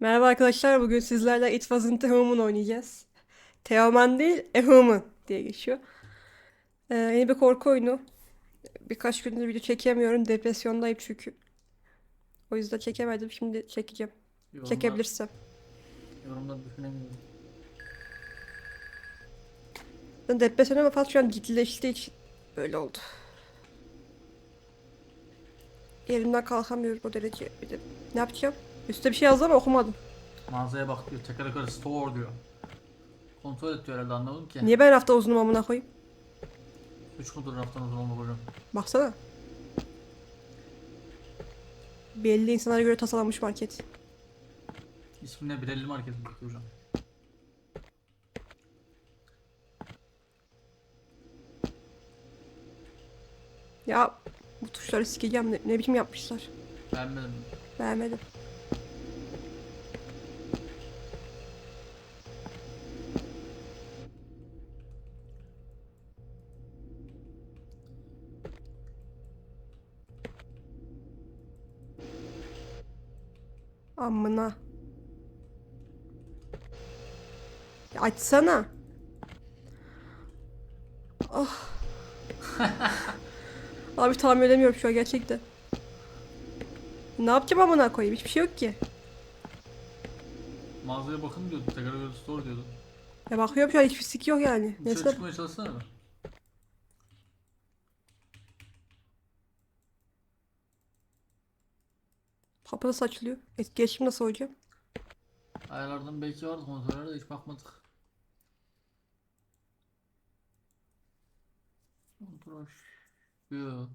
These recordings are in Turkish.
Merhaba arkadaşlar, bugün sizlerle It Wasn't a Human oynayacağız. Teoman değil, A Human diye geçiyor. Ee, yeni bir korku oyunu. Birkaç gündür video çekemiyorum, depresyondayım çünkü. O yüzden çekemedim, şimdi çekeceğim. Yorumlar, Çekebilirsem. Yorumlar düşünemiyorum. Ben depresyona fazla şu an ciddileştiği için böyle oldu. Yerimden kalkamıyorum o derece. Bir de ne yapacağım? Üstte bir şey yazdı ama okumadım. Mağazaya bak diyor. Tekrar yukarı store diyor. Kontrol et diyor herhalde anlamadım ki. Niye ben hafta uzunum amına koyayım? 3 mudur raftan uzun olmak hocam. Baksana. Belli insanlara göre tasarlanmış market. İsmine 150 market bakıyor hocam. Ya bu tuşları sikeceğim ne, ne biçim yapmışlar. Beğenmedim. Beğenmedim. Amına. Ya açsana. Oh. Abi tahmin edemiyorum şu an gerçekten. Ne yapacağım amına koyayım? Hiçbir şey yok ki. Mağazaya bakın diyordu. Tekrar yukarı store diyordu. Ya bakıyorum şu an hiçbir sik yok yani. Dışarı Neyse. çıkmaya çalışsana mı? Kapı nasıl açılıyor? Etkileşim nasıl hocam? Ayarlardan belki vardı kontrollerde hiç bakmadık. Kontrol. Yo.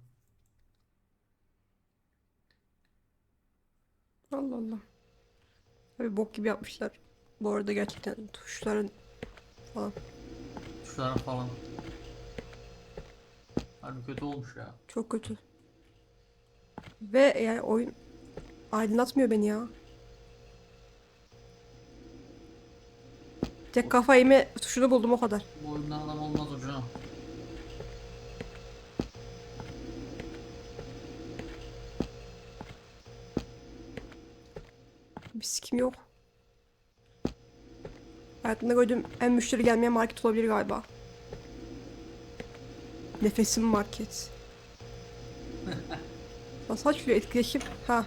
Allah Allah. Abi bok gibi yapmışlar. Bu arada gerçekten tuşların falan Tuşlara falan. Harbi kötü olmuş ya. çok kötü. Ve yani oyun aydınlatmıyor beni ya. Tek kafa eğme tuşunu buldum o kadar. Bu oyundan adam olmaz hocam. Bir sikim yok. Hayatımda gördüğüm en müşteri gelmeyen market olabilir galiba. Nefesim market. Nasıl açılıyor etkileşim? Ha.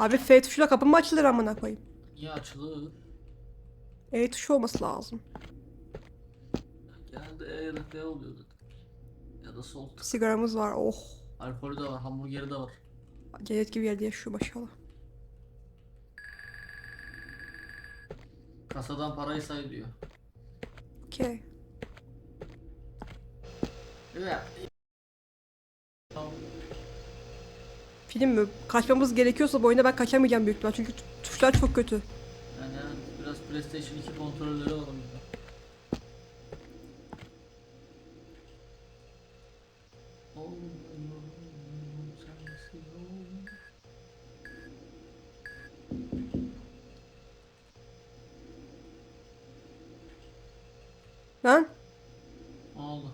Abi F tuşuyla kapı mı açılır amına koyayım? Niye açılır? E tuşu olması lazım. Genelde E ya da F oluyordu. Ya da sol tık. Sigaramız var. Oh. Alkolü de var, hamburgeri de var. Cennet gibi yerde yaşıyor maşallah. Kasadan parayı say diyor. Okey. Evet. Film mi? Kaçmamız gerekiyorsa bu oyunda ben kaçamayacağım büyük ihtimal. Çünkü tuşlar çok kötü. Yani biraz PlayStation 2 kontrolleri alalım. Lan? Ne oldu?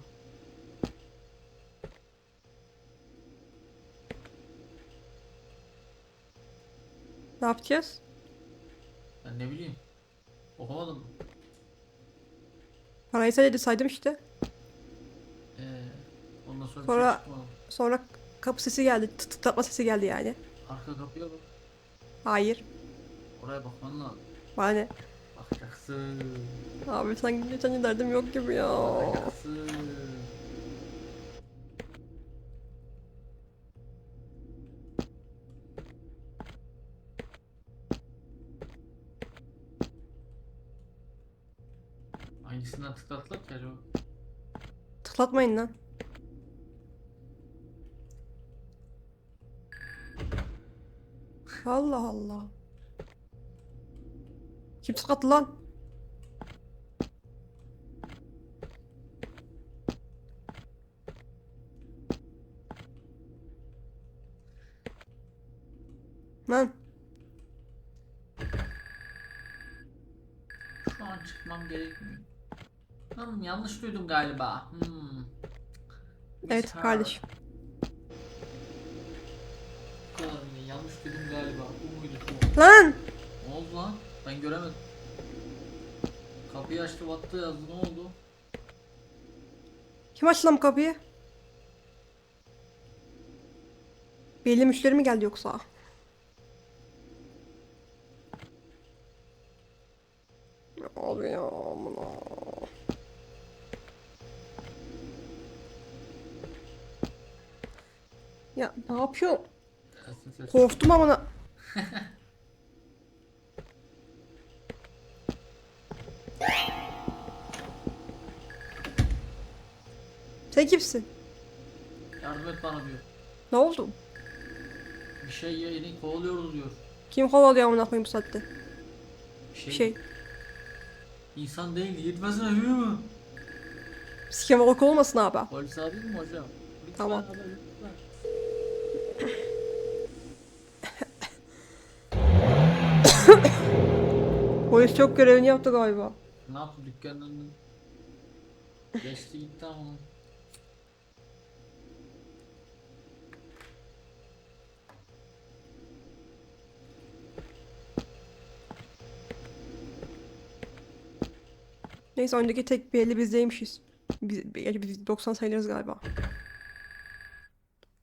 Ne yapacağız? Ben ne bileyim. Okumadım. Parayı sadece saydım işte. Ee, ondan sonra, Sonra- bir şey çıkmadı. Sonra kapı sesi geldi. Tık tıklatma sesi geldi yani. Arka kapıya bak. Hayır. Oraya bakman lazım. Bana ne? Bakacaksın. Abi sanki geçen derdim yok gibi ya. Bakacaksın. Hangisinden tıklattılar ki acaba? Tıklatmayın lan. Allah Allah. Kim tıklattı lan? Lan. Şu an çıkmam gerekmiyor. Hmm, yanlış duydum galiba. Hmm. Evet Misal. kardeşim. Yanlış duydum galiba. Bu muydu bu? Lan! Ne oldu lan? Ben göremedim. Kapıyı açtı battı yazdı ne oldu? Kim açtı lan bu kapıyı? Belli müşteri mi geldi yoksa? Abi ya amına. Ya ne yapıyor? Korktum amına. Sen kimsin? Yardım et bana diyor. Ne oldu? Bir şey yayını kovalıyoruz diyor. Kim kovalıyor amına koyayım bu saatte? Bir şey. şey. İnsan değil yetmezine hür mü? Skemalok olmasın abi. Polis abi mi hocam? Lütfen Tamam. lütfen. Polis çok görevini yaptı galiba. Ne yaptı dükkandan? Geçti gitti ama. Neyse oyundaki tek belli bizdeymişiz. Biz, gerçi biz 90 sayılırız galiba.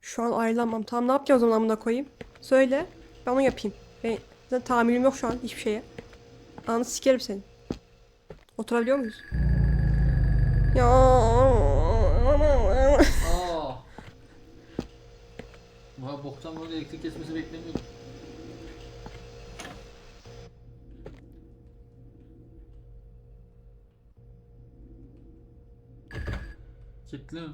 Şu an ayrılamam. Tamam ne yapacağım o zaman amına koyayım? Söyle. Ben onu yapayım. Ben, zaten tahammülüm yok şu an hiçbir şeye. Anı sikerim seni. Oturabiliyor muyuz? Ya. Aa. Boktan böyle elektrik kesmesi beklemiyordum. Kilitli mi?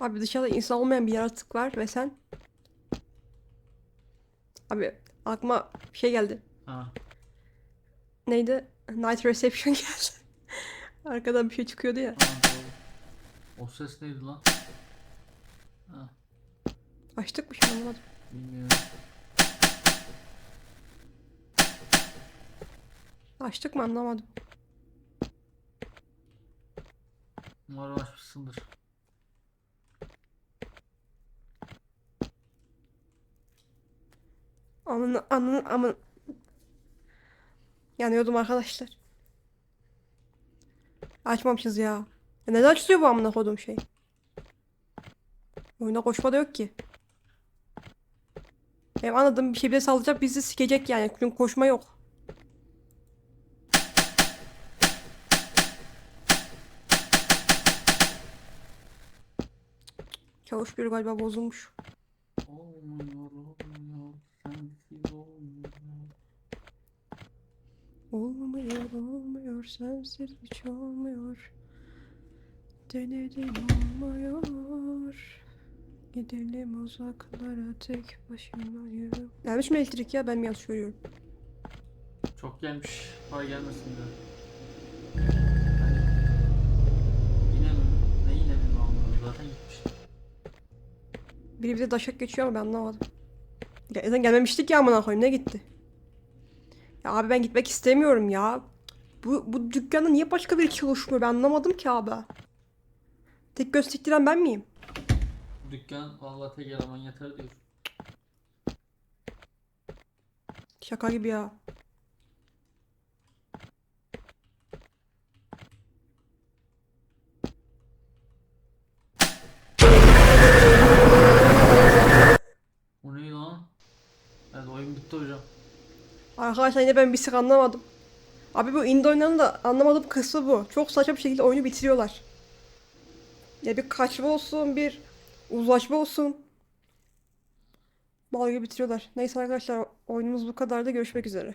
Abi dışarıda insan olmayan bir yaratık var ve sen... Abi aklıma bir şey geldi. Ha. Neydi? Night Reception geldi. Arkadan bir şey çıkıyordu ya. Doğru. O ses neydi lan? Ha, Açtık mı şimdi anlamadım. bilmiyorum. Açtık mı anlamadım. Umarım açmışsındır. Anını anını amın. Yanıyordum arkadaşlar. Açmamışız ya. ya neden açılıyor bu amına koduğum şey? Oyuna koşma da yok ki. Benim anladığım bir şey bile sallayacak bizi sikecek yani. Çünkü koşma yok. Çavuş bir galiba bozulmuş. Olmuyor, olmuyor, sensiz olmuyor. Olmuyor, olmuyor, sensiz hiç olmuyor. Denedim olmuyor. Gidelim uzaklara tek başıma yürü. Gelmiş mi elektrik ya? Ben mi yanlış görüyorum? Çok gelmiş. Para gelmesin de. Hani yine mi? Ne yine mi anlamadım. Zaten gitmişti. Biri bize daşak geçiyor ama ben anlamadım. Ya zaten gelmemiştik ya amına koyayım ne gitti? Ya abi ben gitmek istemiyorum ya. Bu, bu dükkanda niye başka biri çalışmıyor ben anlamadım ki abi. Tek göz siktiren ben miyim? Dükkan vallahi tek eleman yeter diyor. Şaka gibi ya. O ne lan? Evet oyun bitti hocam. Arkadaşlar yine ben bir sık anlamadım. Abi bu indie oyunlarının da anlamadığım kısmı bu. Çok saçma bir şekilde oyunu bitiriyorlar. Ya bir kaçma olsun, bir uzlaşma olsun. Mal gibi bitiriyorlar. Neyse arkadaşlar oyunumuz bu kadar da görüşmek üzere.